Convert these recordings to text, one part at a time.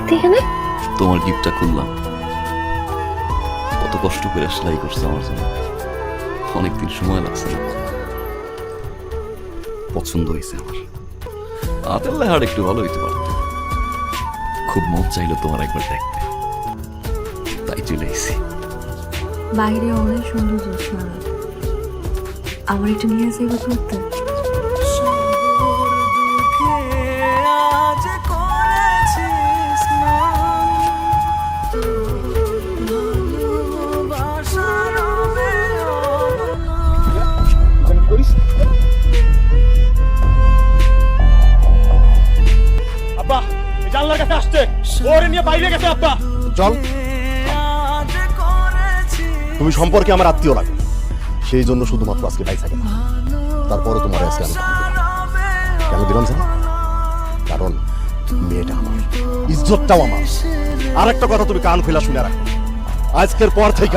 পাইতে এখানে? তোমার গিফটটা খুললাম। কত কষ্ট করে সেলাই করছে আমার জন্য। অনেকদিন সময় লাগছে পছন্দ হয়েছে আমার। হাতের লেহার একটু ভালো হইতে পারত। খুব মন চাইলো তোমার একবার দেখতে। তাই চলে এসেছি। বাইরে অনেক সুন্দর জ্যোৎস্না আমার একটু নিয়ে যাইবা ঘুরতে? জানলার কাছে আসছে। ওরে নিয়ে বাইরে গেছে আব্বা চল তুমি সম্পর্কে আমার আত্মীয় লাগে। সেই জন্য শুধুমাত্র আজকে পাই থাকে না। তারপরে তোমার আজকে আমি কেন দিলাম জানো? কারণ মেয়েটা আমার। ইজ্জতটাও আমার। আর একটা কথা তুমি কান ফেলা শুনে রাখো। আজকের পর থেকে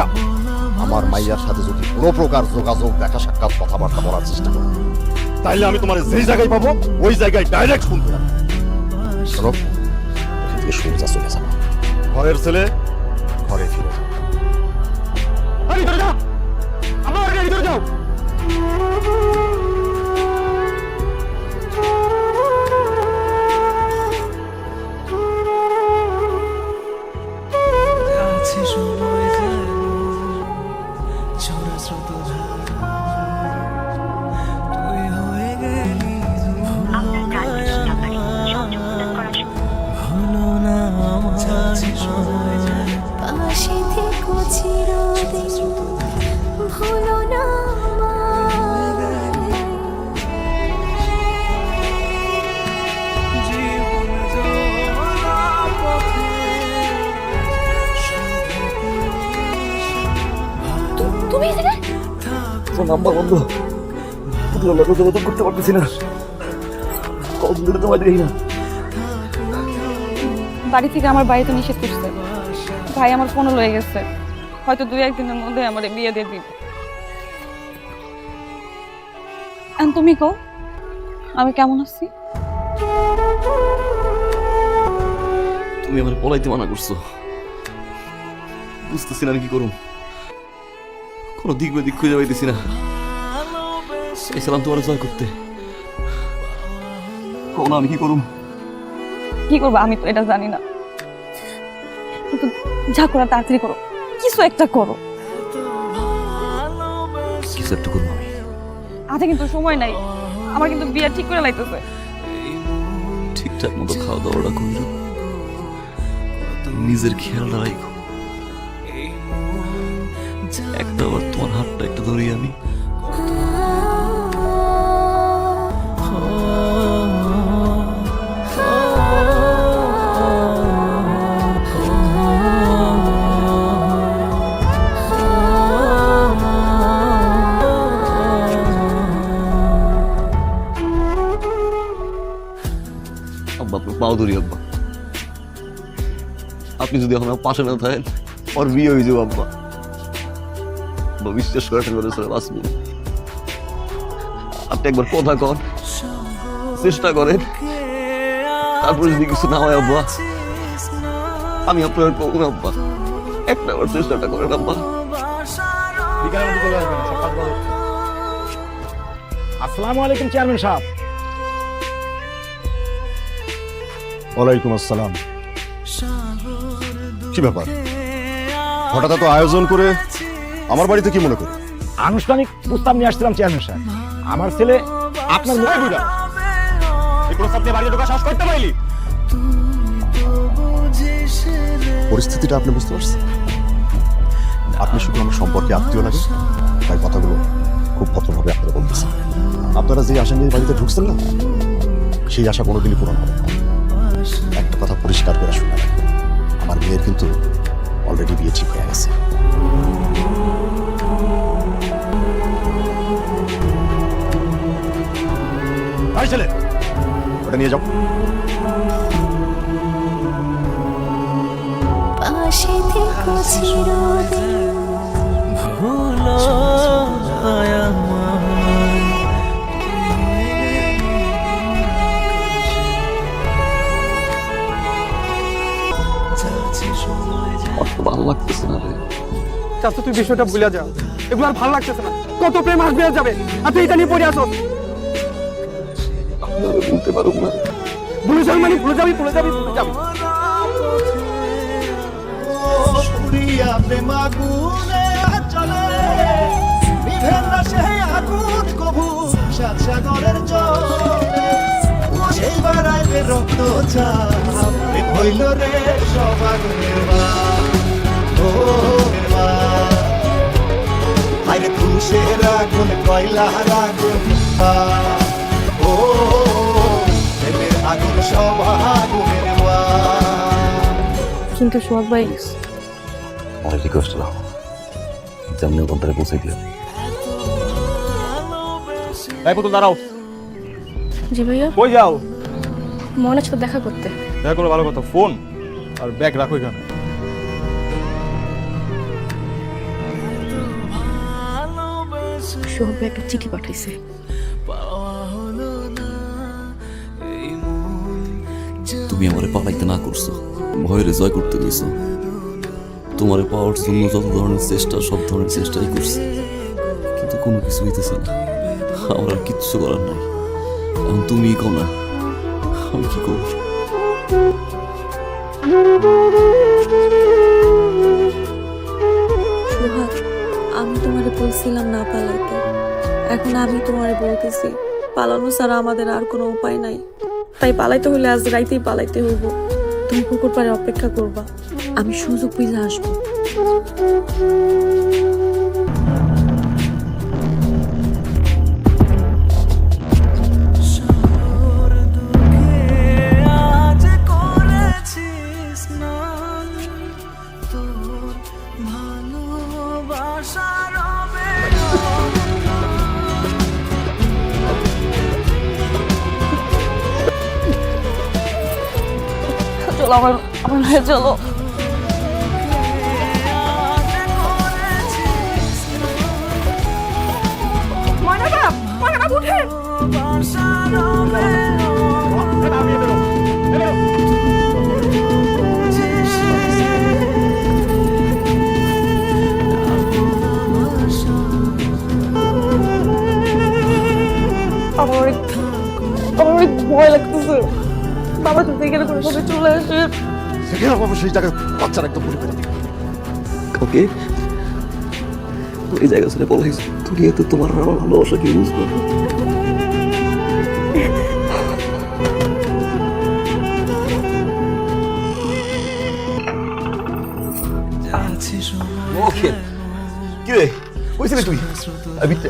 আমার মাইয়ার সাথে যদি কোনো প্রকার যোগাযোগ, দেখা সাক্ষাৎ, কথাবার্তা বলার চেষ্টা করো, তাইলে আমি তোমার যেই জায়গায় পাবো, ওই জায়গায় ডাইরেক্ট শোনো এখান থেকে সোজা চলে যাব ঘরের ছেলে? ঘরে ফিরে যাও। আমার যাও! পাশে থেকো চিরদিন ভুলো নাম্বার বন্ধ যোগাযোগ করতে পারতেছি না কখন ধরে তোমায় দেখি না বাড়ি থেকে আমার বাড়িতে নিষেধ করছে। ভাই আমার ফোনও লয়ে গেছে। হয়তো দুই, একদিনের মধ্যে আমার বিয়ে দিয়ে দিবে। তুমি কও, আমি কেমন আছি? তুমি আমার পলাইতে মানা করছ। বুঝতেছি না কি করুম। কোনো দিক দিক খুঁজে পাইতেছি না। চাইছিলাম তোমার জয় করতে। কও না আমি কি করুম। কি করব আমি তো এটা জানি না। কিন্তু যা করার তাড়াতাড়ি করো। কিছু একটা করো। কিছু একটা করব আমি। হাতে কিন্তু সময় নাই। আমার কিন্তু বিয়ে ঠিক করে লাইতেছে। ঠিকঠাক মতো খাওয়া দাওয়াটা করল নিজের খেয়াল রাখো। একটা আবার তোমার হাতটা একটু ধরি আমি। আপনার আব্বা। আপনি যদি এখন পাশে না থাকেন ওর বিয়ে হয়ে যাব আব্বা। আব্বা, বিশ্বাস করে করে আপনি একবার কথা কন, চেষ্টা করেন। তারপরে যদি কিছু না হয় আব্বা, আমি আপনার কখন আব্বা একটা বার চেষ্টাটা করেন আব্বা। আসসালামু আলাইকুম চেয়ারম্যান সাহেব। ওয়ালাইকুম আসসালাম। কি ব্যাপার? হঠাৎ এত আয়োজন করে আমার বাড়িতে কি মনে করে আনুষ্ঠানিক প্রস্তাব নিয়ে আসছিলাম চেয়ারম্যান সাহেব। আমার ছেলে আপনার মুখে বুঝা এই প্রস্তাব নিয়ে বাড়িতে ঢোকা সাহস করতে পারলি পরিস্থিতিটা আপনি বুঝতে পারছেন? আপনি শুধু আমার সম্পর্কে আত্মীয় লাগে তাই কথাগুলো খুব ভদ্রভাবে আপনারা বলতেছেন। আপনারা যে আশা নিয়ে বাড়িতে ঢুকছেন না সেই আশা কোনোদিনই পূরণ হবে না। একটা কথা পরিষ্কার করে শুনে রাখবেন আমার মেয়ের কিন্তু অলরেডি বিয়ে ঠিক হয়ে গেছে। ছেলে ওটা নিয়ে যাও। পাশে থেকো চাচা তুই বিষয়টা ভুলে যা। এগুলো আর ভালো লাগতেছে না। কত প্রেম আসবে আর যাবে। আর তুই এটা নিয়ে পড়ে আসো বলতে পারুন না। ভুলে যাবি মানে ভুলে যাবি ভুলে যাবি ভুলে যাবি। সাগরের জলে। রক্ত প্রেম হইল রে সব ও প্রেমের আগুন সব আগুনের বাপ কিন্তু সোহাগ ভাই আমার রিকোয়েস্ট নাও যেমনি ওখানটারে পৌঁছে দিও এই পুতুল দাঁড়াও। জি ভাইয়া। কই যাও? মনে হচ্ছে দেখা করতে। দেখা করো ভালো কথা। ফোন আর ব্যাগ রাখো এখানে। সোহাগ একটা চিঠি পাঠাইছে। তুমি আমারে পালাইতে না করছ ভয়ের জয় করতে গেছো তোমারে পাওয়ার জন্য যত ধরনের চেষ্টা সব ধরনের চেষ্টাই করছি। কিন্তু কোনো কিছু হইতেছে না। আমার আর কিচ্ছু করার নাই। এখন তুমি কও না আমি কি করব? সোহাগ আমি তোমারে বলছিলাম না এখন আমি তোমারে বলতেছি, পালানো ছাড়া আমাদের আর কোনো উপায় নাই। তাই পালাইতে হলে আজ রাইতেই পালাইতে হইব। তুমি পুকুর পাড়ে অপেক্ষা করবা, আমি সুযোগ বুঝে আসব। চলো আমার আমার ভাই চলো। আমার ভয় লাগতেছে বাবা তুমি এখানে কোনো ভাবে চলে আসে সেখানে পাবো সেই জায়গায় বাচ্চারা একদম পরিবার কাউকে ওই জায়গা ছেড়ে বলাইছ দুনিয়াতে তোমার আর আমার ভালোবাসা কি বুঝব না? ওকে কি রে কইছিলি তুই আবিতে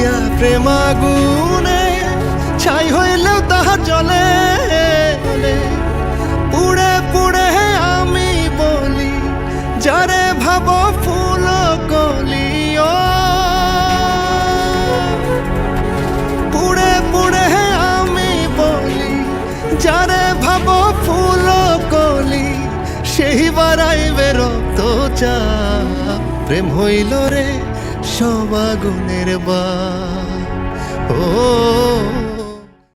পুড়িয়া প্রেমাগুনে ছাই হইলেও তাহা জলে পুড়ে পুড়ে আমি বলি, যারে ভাব ফুল কলিও পুড়ে পুড়ে আমি বলি, যারে ভাব ফুল কলি, সেই বারাইবে রক্ত চা প্রেম হইল রে সব আগুনের বা ও